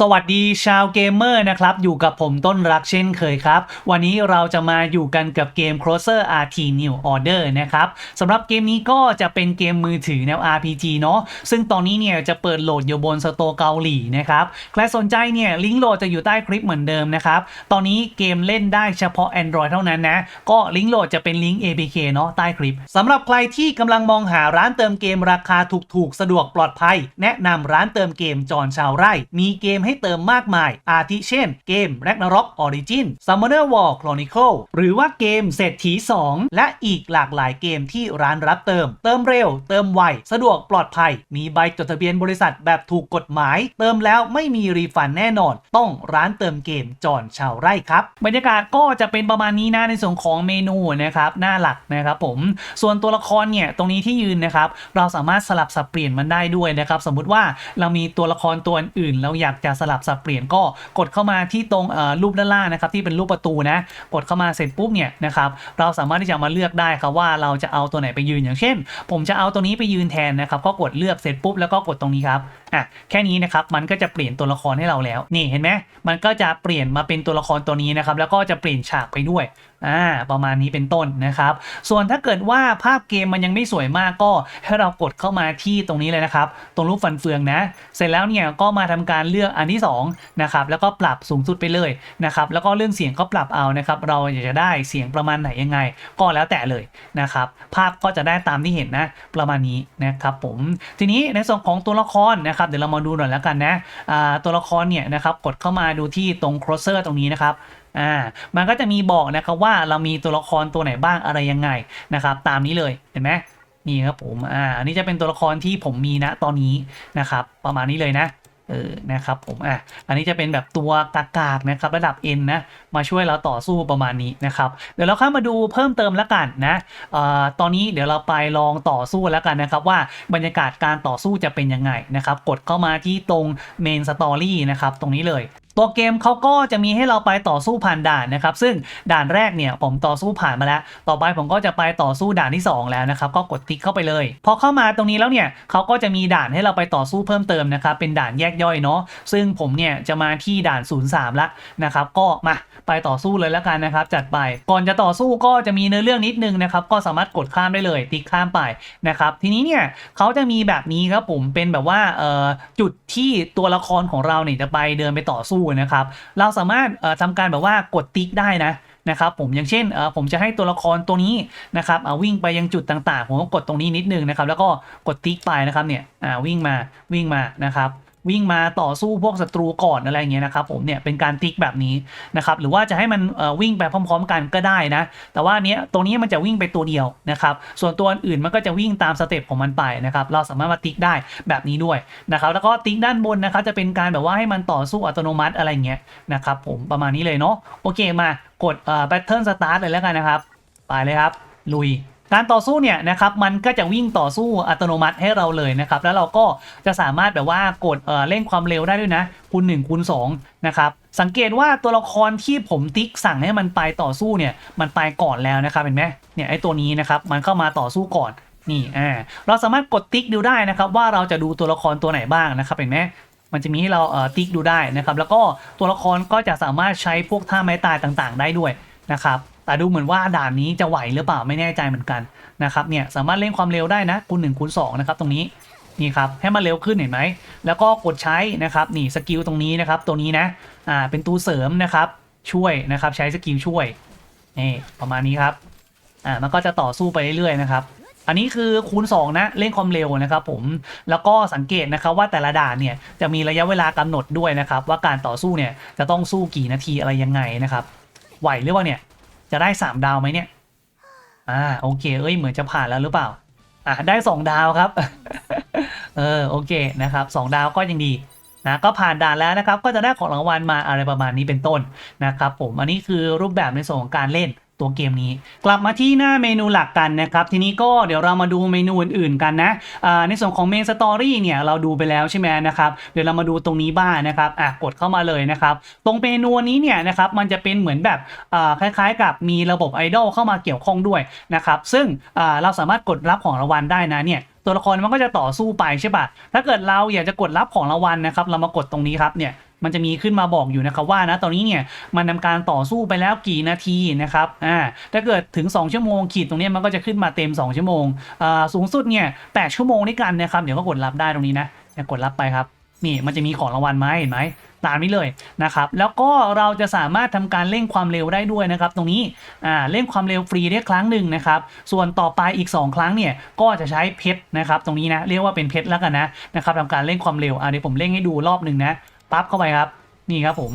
สวัสดีชาวเกมเมอร์นะครับ อยู่กับผมต้นรักเช่นเคยครับ วันนี้เราจะมาอยู่กันกับเกม Closer RT New Order นะครับสำหรับเกมนี้ก็จะเป็นเกมมือถือแนว RPG เนาะซึ่งตอนนี้เนี่ยจะเปิดโหลดอยู่บนสโตร์เกาหลีนะครับใครสนใจเนี่ยลิงก์โหลดจะอยู่ใต้คลิปเหมือนเดิมนะครับ ตอนนี้เกมเล่นได้เฉพาะ Android เท่านั้นนะ ก็ลิงก์โหลดจะเป็นลิงก์ APK เนาะใต้คลิปสำหรับใครที่กำลังมองหาร้านเติมเกมราคาถูกๆ สะดวกปลอดภัย แนะนำร้านเติมเกมจอนชาวไร่มีเกมให้เติมมากมาย อาทิเช่น เกม Ragnarok Origin Summoner War Chronicle หรือว่าเกมเศรษฐี 2 และอีกหลากหลายเกมที่ร้านรับเติม เติมเร็ว เติมไว สะดวกปลอดภัย มีใบจดทะเบียนบริษัทแบบถูกกฎหมาย เติมแล้วไม่มีรีฟันแน่นอน ต้องร้านเติมเกมจอนชาวไร่ครับ บรรยากาศก็จะเป็นประมาณนี้นะในส่วนของเมนูนะครับหน้าหลักนะครับผม ส่วนตัวละครเนี่ยตรงนี้ที่ยืนนะครับเราสามารถสลับสับเปลี่ยนมันได้ด้วยนะครับสมมุติว่าเรามีตัวละครตัวอื่นเราอยากจะสลับสับเปลี่ยนก็กดเข้ามาที่ตรงรูปด้านล่างนะครับที่เป็นรูปประตูนะ กดเข้ามาเสร็จปุ๊บเนี่ยนะครับเราสามารถที่จะมาเลือกได้ครับว่าเราจะเอาตัวไหนไปยืนอย่างเช่น ผมจะเอาตัวนี้ไปยืนแทนนะครับก็กดเลือกเสร็จปุ๊บแล้วก็กดตรงนี้ครับอะแค่นี้นะครับมันก็จะเปลี่ยนตัวละครให้เราแล้วนี่เห็นไหมมันก็จะเปลี่ยนมาเป็นตัวละครตัวนี้นะครับแล้วก็จะเปลี่ยนฉากไปด้วย อ่าประมาณนี้เป็นต้นนะครับ ส่วนถ้าเกิดว่าภาพเกมมันยังไม่สวยมากก็ให้เรากดเข้ามาที่ตรงนี้เลยนะครับ ตรงรูปฟันเฟืองนะ เสร็จแล้วเนี่ยก็มาทำการเลือกอันที่2นะครับแล้วก็ปรับสูงสุดไปเลยนะครับแล้วก็เรื่องเสียงก็ปรับเอานะครับ เราอยากจะได้เสียงประมาณไหนยังไง ก็แล้วแต่เลยนะครับ ภาพก็จะได้ตามที่เห็นนะประมาณนี้นะครับผมทีนี้ในส่วนของตัวละครนะครับเดี๋ยวเรามาดูหน่อยแล้วกันนะอ่าตัวละครเนี่ยนะครับกดเข้ามาดูที่ตรง crosser ตรงนี้นะครับ อ่ามันก็จะมีบอกนะครับว่าเรามีตัวละครตัวไหนบ้างอะไรยังไงนะครับตามนี้เลยเห็นไหมนี่ครับผมอ่าอันนี้จะเป็นตัวละครที่ผมมีนะตอนนี้นะครับประมาณนี้เลยนะเออนะครับผมอะอันนี้จะเป็นแบบตัวกากากนะครับระดับ N นะมาช่วยเราต่อสู้ประมาณนี้นะครับเดี๋ยวเราเข้ามาดูเพิ่มเติมแล้วกันนะเอ่อตอนนี้เดี๋ยวเราไปลองต่อสู้แล้วกันนะครับว่าบรรยากาศการต่อสู้จะเป็นยังไงนะครับกดเข้ามาที่ตรงเมนสตอรี่นะครับตรงนี้เลย ตัวเกมเขาก็จะมีให้เราไปต่อสู้ผ่านด่านนะครับ ซึ่งด่านแรกเนี่ยผมต่อสู้ผ่านมาแล้ว ต่อไปผมก็จะไปต่อสู้ด่านที่ 2 แล้วนะครับ ก็กดติ๊กเข้าไปเลย พอเข้ามาตรงนี้แล้วเนี่ยเขาก็จะมีด่านให้เราไปต่อสู้เพิ่มเติมนะครับ เป็นด่านแยกย่อยเนาะ ซึ่งผมเนี่ยจะมาที่ด่าน 03 ละนะครับ ก็มาไปต่อสู้เลยแล้วกันนะครับ จัดไป ก่อนจะต่อสู้ก็จะมีเนื้อเรื่องนิดนึงนะครับ ก็สามารถกดข้ามได้เลย ติ๊กข้ามไปนะครับ ทีนี้เนี่ยเขาจะมีแบบนี้ครับผม เป็นแบบว่าเอ่อจุดที่ตัวละครของเราเนี่ยจะไปเดินไปต่อสู้นะครับ เราสามารถเอ่อทำการแบบว่ากดติ๊กได้นะนะครับผมอย่างเช่นผมจะให้ตัวละครตัวนี้นะครับวิ่งไปยังจุดต่างๆ ผมก็กดตรงนี้นิดนึงนะครับ แล้วก็กดติ๊กไปนะครับเนี่ยวิ่งมาวิ่งมานะครับ วิ่งมาต่อสู้พวกศัตรูก่อนอะไรเงี้ยนะครับผมเนี่ยเป็นการติ๊กแบบนี้นะครับหรือว่าจะให้มันวิ่งไปพร้อม ๆ กันก็ได้นะ แต่ว่าเนี้ยตรงนี้มันจะวิ่งไปตัวเดียวนะครับส่วนตัวอื่นมันก็จะวิ่งตามสเต็ปของมันไปนะครับเราสามารถมาติ๊กได้แบบนี้ด้วยนะครับแล้วก็ติ๊กด้านบนนะครับจะเป็นการแบบว่าให้มันต่อสู้อัตโนมัติอะไรเงี้ยนะครับผมประมาณนี้เลยเนาะโอเคมากดเอ่อ pattern start เลยแล้วกันนะครับ ไปเลยครับ ลุย การต่อสู้เนี่ยนะครับมันก็จะวิ่งต่อสู้อัตโนมัติให้เราเลยนะครับแล้วเราก็จะสามารถแบบว่ากดเออเร่งความเร็วได้ด้วยนะคูณ1คูณ2นะครับสังเกตว่าตัวละครที่ผมติ๊กสั่งให้มันไปต่อสู้เนี่ยมันไปก่อนแล้วนะครับเห็นไหมเนี่ยไอ้ตัวนี้นะครับมันเข้ามาต่อสู้ก่อนนี่อ่าเราสามารถกดติ๊กดูได้นะครับว่าเราจะดูตัวละครตัวไหนบ้างนะครับเห็นไหมมันจะมีให้เราเอ่อติ๊กดูได้นะครับแล้วก็ตัวละครก็จะสามารถใช้พวกท่าไม้ตายต่างๆ ได้ด้วยนะครับ แต่ดูเหมือนว่าด่านนี้จะไหวหรือเปล่าไม่แน่ใจเหมือนกันนะครับเนี่ยสามารถเร่งความเร็วได้นะคูณ1คูณ2นะครับตรงนี้นี่ครับให้มันเร็วขึ้นเห็นไหมแล้วก็กดใช้นะครับนี่สกิลตรงนี้นะครับตัวนี้นะอ่าเป็นตัวเสริมนะครับช่วยนะครับใช้สกิลช่วยนี่ประมาณนี้ครับอ่ามันก็จะต่อสู้ไปเรื่อยๆนะครับอันนี้คือคูณ 2 นะเร่งความเร็วนะครับผมแล้วก็สังเกตนะครับว่าแต่ละด่านเนี่ยจะมีระยะเวลากำหนดด้วยนะครับว่าการต่อสู้เนี่ยจะต้องสู้กี่นาทีอะไรยังไงนะครับไหวหรือเปล่าเนี่ย จะได้ 3 ดาวไหมเนี่ย อ่าโอเค เอ้ยเหมือนจะผ่านแล้วหรือเปล่า อะได้ 2 ดาวครับ เออโอเคนะครับสองดาวก็ยังดีนะก็ผ่านด่านแล้วนะครับ ก็จะได้ของรางวัลมาอะไรประมาณนี้เป็นต้นนะครับ ผมอันนี้คือรูปแบบในส่วนของการเล่น ตัวเกมนี้ กลับมาที่หน้าเมนูหลักกันนะครับ ทีนี้ก็เดี๋ยวเรามาดูเมนูอื่นๆกันนะในส่วนของเมนสตอรี่เนี่ยเราดูไปแล้วใช่ไหมนะครับเดี๋ยวเรามาดูตรงนี้บ้างนะครับอะกดเข้ามาเลยนะครับตรงเมนูนี้เนี่ยนะครับมันจะเป็นเหมือนแบบคล้ายๆ กับมีระบบไอดอลเข้ามาเกี่ยวข้องด้วยนะครับซึ่งเราสามารถกดรับของรางวัลได้นะเนี่ยตัวละครมันก็จะต่อสู้ไปใช่ปะถ้าเกิดเราอยากจะกดรับของรางวัลนะครับ เรามากดตรงนี้ครับเนี่ย มันจะมีขึ้นมาบอกอยู่นะครับว่านะตอนนี้เนี่ยมันทำการต่อสู้ไปแล้วกี่นาทีนะครับอ่าถ้าเกิดถึง 2 ชั่วโมงขีดตรงนี้มันก็จะขึ้นมาเต็ม 2 ชั่วโมงอ่าสูงสุดเนี่ย8ชั่วโมงด้วยกันนะครับเดี๋ยวก็กดรับได้ตรงนี้นะกดรับไปครับนี่มันจะมีของรางวัลมาให้เห็นไหมตามนี้เลยนะครับ แล้วก็เราจะสามารถทำการเร่งความเร็วได้ด้วยนะครับ ตรงนี้อ่าเร่งความเร็วฟรีได้ครั้งหนึ่งนะครับ ส่วนต่อไปอีก 2 ครั้งเนี่ยก็จะใช้เพชรนะครับ ตรงนี้นะเรียกว่าเป็นเพชรแล้วกันนะนะครับทำการเร่งความเร็วอ่าเดี๋ยวผมเร่งให้ดูรอบหนึ่งนะ ปั๊บเข้าไปครับ นี่ครับผม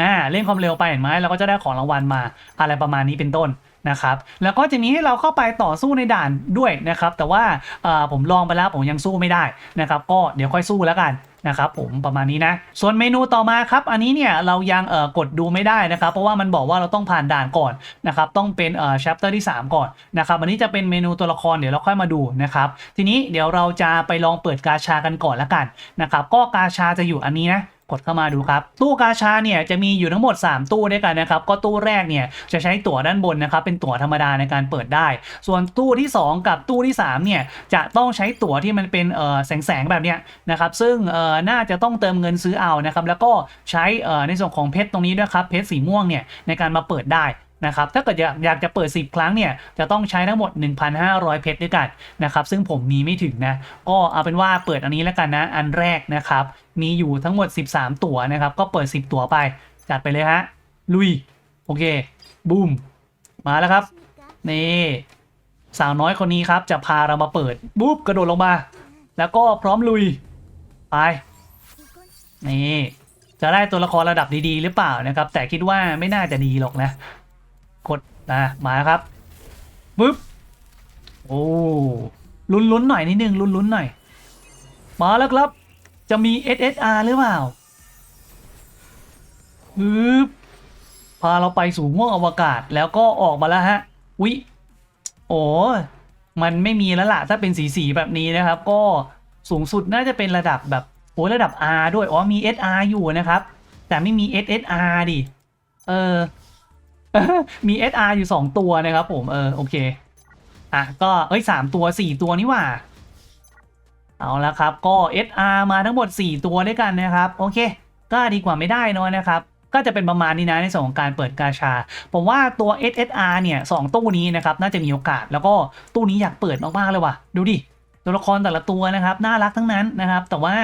อ่าเร่งความเร็วไปเห็นไหมเราก็จะได้ของรางวัลมาอะไรประมาณนี้เป็นต้นนะครับแล้วก็จะมีให้เราเข้าไปต่อสู้ในด่านด้วยนะครับ แต่ว่าเอ่อผมลองไปแล้วผมยังสู้ไม่ได้นะครับ ก็เดี๋ยวค่อยสู้แล้วกันนะครับผมประมาณนี้นะ ส่วนเมนูต่อมาครับ อันนี้เนี่ยเรายังเอ่อกดดูไม่ได้นะครับ เพราะว่ามันบอกว่าเราต้องผ่านด่านก่อนนะครับ ต้องเป็นเอ่อ chapter ที่ 3 ก่อนนะครับ อันนี้จะเป็นเมนูตัวละครเดี๋ยวเราค่อยมาดูนะครับ ทีนี้เดี๋ยวเราจะไปลองเปิดกาชากันก่อนละกันนะครับ ก็กาชาจะอยู่อันนี้นะ กดเข้ามาดูครับ ตู้กาชาเนี่ยจะมีอยู่ทั้งหมด 3 ตู้ด้วยกันนะครับ ก็ตู้แรกเนี่ยจะใช้ตั๋วด้านบนนะครับ เป็นตั๋วธรรมดาในการเปิดได้ ส่วนตู้ที่ 2 กับตู้ที่3เนี่ยจะต้องใช้ตั๋วที่มันเป็นเอ่อแสงแสงแบบเนี้ยนะครับ ซึ่งเอ่อน่าจะต้องเติมเงินซื้อเอานะครับ แล้วก็ใช้เอ่อในส่วนของเพชรตรงนี้ด้วยครับเพชรสีม่วงเนี่ยในการมาเปิดได้ นะครับถ้าเกิดอยากอยากจะเปิด 10 ครั้งเนี่ยจะต้องใช้ทั้งหมด 1,500 เพชรด้วยกันนะครับซึ่งผมมีไม่ถึงนะก็เอาเป็นว่าเปิดอันนี้แล้วกันนะอันแรกนะครับมีอยู่ทั้งหมด 13 ตั๋วนะครับก็เปิด 10 ตั๋วไปจัดไปเลยฮะลุยโอเคบูมมาแล้วครับนี่สาวน้อยคนนี้ครับจะพาเรามาเปิดบุ๊บกระโดดลงมา แล้วก็พร้อมลุยไปนี่จะได้ตัวละครระดับดีๆ หรือเปล่านะครับ แต่คิดว่าไม่น่าจะดีหรอกนะ นะมาครับปึ๊บโอ้ลุ้นๆหน่อยนิดนึงลุ้นๆหน่อย มาแล้วครับ จะมี SSR หรือเปล่าปึ๊บพาเราไปสู่ห้วงอวกาศแล้วก็ออกมาแล้วฮะวิโอ้มันไม่มีแล้วล่ะถ้าเป็นสีสีๆแบบนี้นะครับ ก็สูงสุดน่าจะเป็นระดับแบบโอ้ระดับ R ด้วยอ๋อมี SR อยู่นะครับ แต่ไม่มี SSR ดิเออ มี SR อยู่ 2 ตัวนะครับผมเออโอเค อะก็เอ้ยสามตัว4ตัวนี่ว่า เอาละครับก็ SR มาทั้งหมด 4 ตัวด้วยกันนะครับ โอเค ก็ดีกว่าไม่ได้เนอะนะครับก็จะเป็นประมาณนี้นะในส่วนของการเปิดกาชา ผมว่าตัว SSR เนี่ยสองตู้นี้นะครับน่าจะมีโอกาส แล้วก็ตู้นี้อยากเปิดมากๆเลยว่ะ ดูดิ ตัวละครแต่ละตัวนะครับ น่ารักทั้งนั้นนะครับ แต่ว่า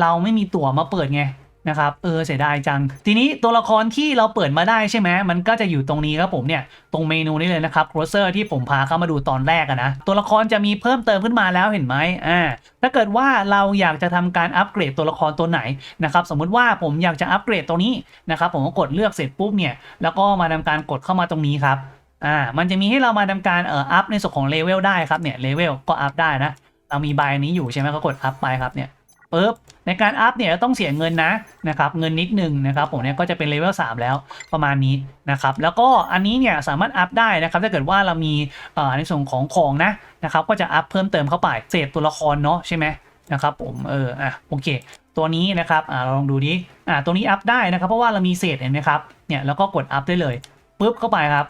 เราไม่มีตั๋วมาเปิดไง นะครับเออเสียดายจัง ทีนี้ตัวละครที่เราเปิดมาได้ใช่ไหมมันก็จะอยู่ตรงนี้ครับผมเนี่ยตรงเมนูนี้เลยนะครับโครเซอร์ที่ผมพาเข้ามาดูตอนแรกอะนะตัวละครจะมีเพิ่มเติมขึ้นมาแล้วเห็นไหมอ่าถ้าเกิดว่าเราอยากจะทำการอัปเกรดตัวละครตัวไหนนะครับสมมุติว่าผมอยากจะอัปเกรดตัวนี้นะครับผมก็กดเลือกเสร็จปุ๊บเนี่ยแล้วก็มาทำการกดเข้ามาตรงนี้ครับอ่ามันจะมีให้เรามาทำการเอ่ออัพในส่วนของเลเวลได้ครับเนี่ยเลเวลก็อัพได้นะเรามีใบนี้อยู่ใช่ไหมก็กดอัพไปครับเนี่ย ปุ๊บในการอัพเนี่ยต้องเสียเงินนะนะครับเงินนิดนึงนะครับผมเนี่ยก็จะเป็นเลเวล3แล้วประมาณนี้นะครับแล้วก็อันนี้เนี่ยสามารถอัพได้นะครับถ้าเกิดว่าเรามีอ่อในส่วนของของนะนะครับก็จะอัพเพิ่มเติมเข้าไปเศษตัวละครเนาะใช่ไหมนะครับผมเอออะโอเค ตัวนี้นะครับอ่าเราลองดูดิอ่าตัวนี้อัพได้นะครับเพราะว่าเรามีเศษเห็นไหมครับเนี่ยแล้วก็กดอัพได้เลยปุ๊บเข้าไปครับ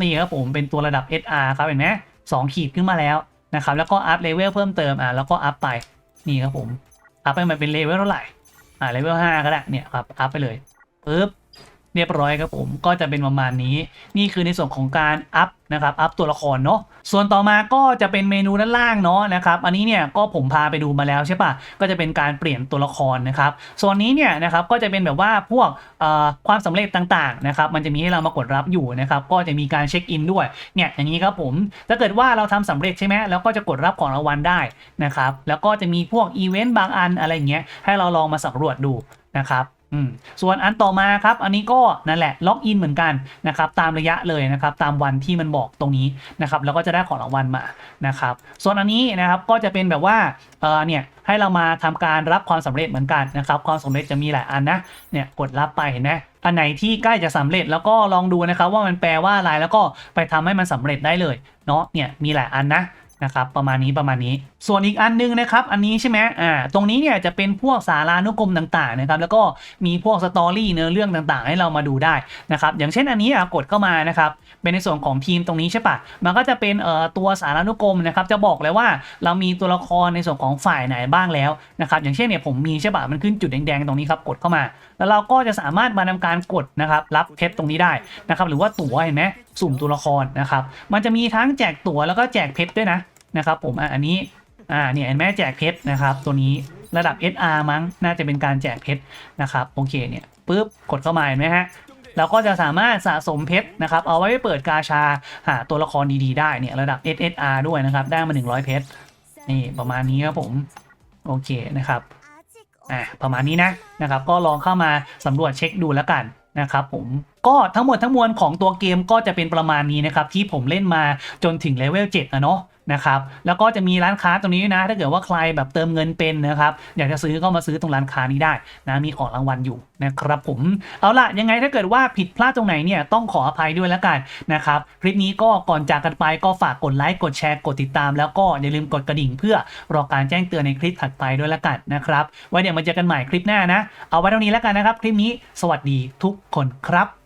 นี่ครับผมเป็นตัวระดับ SR ครับเห็นไหมสองขีดขึ้นมาแล้วนะครับแล้วก็อัพเลเวลเพิ่มเติมอ่าแล้วก็อัพไปนี่ครับผม อัพไปมันเป็นเลเวลเท่าไหร่อ่าเลเวลห้าก็ได้เนี่ยครับอัพไปเลยปึ๊บ เรียบร้อยครับผมก็จะเป็นประมาณนี้ นี่คือในส่วนของการอัพนะครับอัพตัวละครเนาะส่วนต่อมาก็จะเป็นเมนูด้านล่างเนาะนะครับอันนี้เนี่ยก็ผมพาไปดูมาแล้วใช่ปะก็จะเป็นการเปลี่ยนตัวละครนะครับส่วนนี้เนี่ยนะครับก็จะเป็นแบบว่าพวกความสำเร็จต่างๆนะครับมันจะมีให้เรามากดรับอยู่นะครับก็จะมีการเช็คอินด้วยเนี่ยอย่างนี้ครับผมถ้าเกิดว่าเราทำสำเร็จใช่ไหมแล้วก็จะกดรับของรางวัลได้นะครับแล้วก็จะมีพวกอีเวนต์บางอันอะไรเงี้ยให้เราลองมาสำรวจดูนะครับ ส่วนอันต่อมาครับ อันนี้ก็นั่นแหละล็อกอินเหมือนกันนะครับตามระยะเลยนะครับตามวันที่มันบอกตรงนี้นะครับแล้วก็จะได้ของรางวัลมานะครับส่วนอันนี้นะครับก็จะเป็นแบบว่าเออเนี่ยให้เรามาทำการรับความสำเร็จเหมือนกันนะครับความสำเร็จจะมีหลายอันนะเนี่ยกดรับไปเห็นไหมอันไหนที่ใกล้จะสำเร็จแล้วก็ลองดูนะครับว่ามันแปลว่าอะไรแล้วก็ไปทำให้มันสำเร็จได้เลยเนาะเนี่ยมีหลายอันนะ นะครับประมาณนี้ประมาณนี้ ส่วนอีกอันนึงนะครับอันนี้ใช่ไหมอ่าตรงนี้เนี่ยจะเป็นพวกสารานุกรมต่างๆนะครับแล้วก็มีพวกสตอรี่เนื้อเรื่องต่างๆ ให้เรามาดูได้นะครับอย่างเช่นอันนี้อะกดเข้ามานะครับเป็นในส่วนของทีมตรงนี้ใช่ปะมันก็จะเป็นเอ่อตัวสารานุกรมนะครับจะบอกเลยว่าเรามีตัวละครในส่วนของฝ่ายไหนบ้างแล้วนะครับอย่างเช่นเนี่ยผมมีใช่ปะมันขึ้นจุดแดงๆตรงนี้ครับกดเข้ามาแล้วเราก็จะสามารถมาทำการกดนะครับรับเพชรตรงนี้ได้นะครับหรือว่าตั๋วเห็นไหมสุ่มตัวละครนะครับมันจะมีทั้งแจกตั๋วแล้วก็แจกเพชรด้วยนะนะครับผมอันนี้อ่าเนี่ยเห็นไหมแจกเพชรนะครับตัวนี้ระดับ SR มั้งน่าจะเป็นการแจกเพชรนะครับโอเคเนี่ยปุ๊บกดเข้ามาเห็นไหมฮะเราก็จะสามารถสะสมเพชรนะครับ เอาไว้เปิดกาชาหาตัวละครดีๆได้เนี่ยระดับ SSR ด้วยนะครับ ได้มา 100 เพชรนี่ประมาณนี้ครับผม โอเคนะครับ อะประมาณนี้นะนะครับ ก็ลองเข้ามาสำรวจเช็คดูแล้วกันนะครับผมก็ทั้งหมดทั้งมวลของตัวเกมก็จะเป็นประมาณนี้นะครับ ที่ผมเล่นมาจนถึงเลเวล7อะเนาะ นะครับแล้วก็จะมีร้านค้าตรงนี้นะ ถ้าเกิดว่าใครแบบเติมเงินเป็นนะครับอยากจะซื้อก็มาซื้อตรงร้านค้านี้ได้นะมีของรางวัลอยู่นะครับผมเอาล่ะยังไงถ้าเกิดว่าผิดพลาดตรงไหนเนี่ยต้องขออภัยด้วยแล้วกันนะครับคลิปนี้ก็ก่อนจากกันไปก็ฝากกดไลค์กดแชร์กดติดตาม แล้วก็อย่าลืมกดกระดิ่งเพื่อรอการแจ้งเตือนในคลิปถัดไปด้วยแล้วกันนะครับไว้เดี๋ยวมาเจอกันใหม่คลิปหน้านะ เอาไว้เท่านี้แล้วกันนะครับ คลิปนี้สวัสดีทุกคนครับ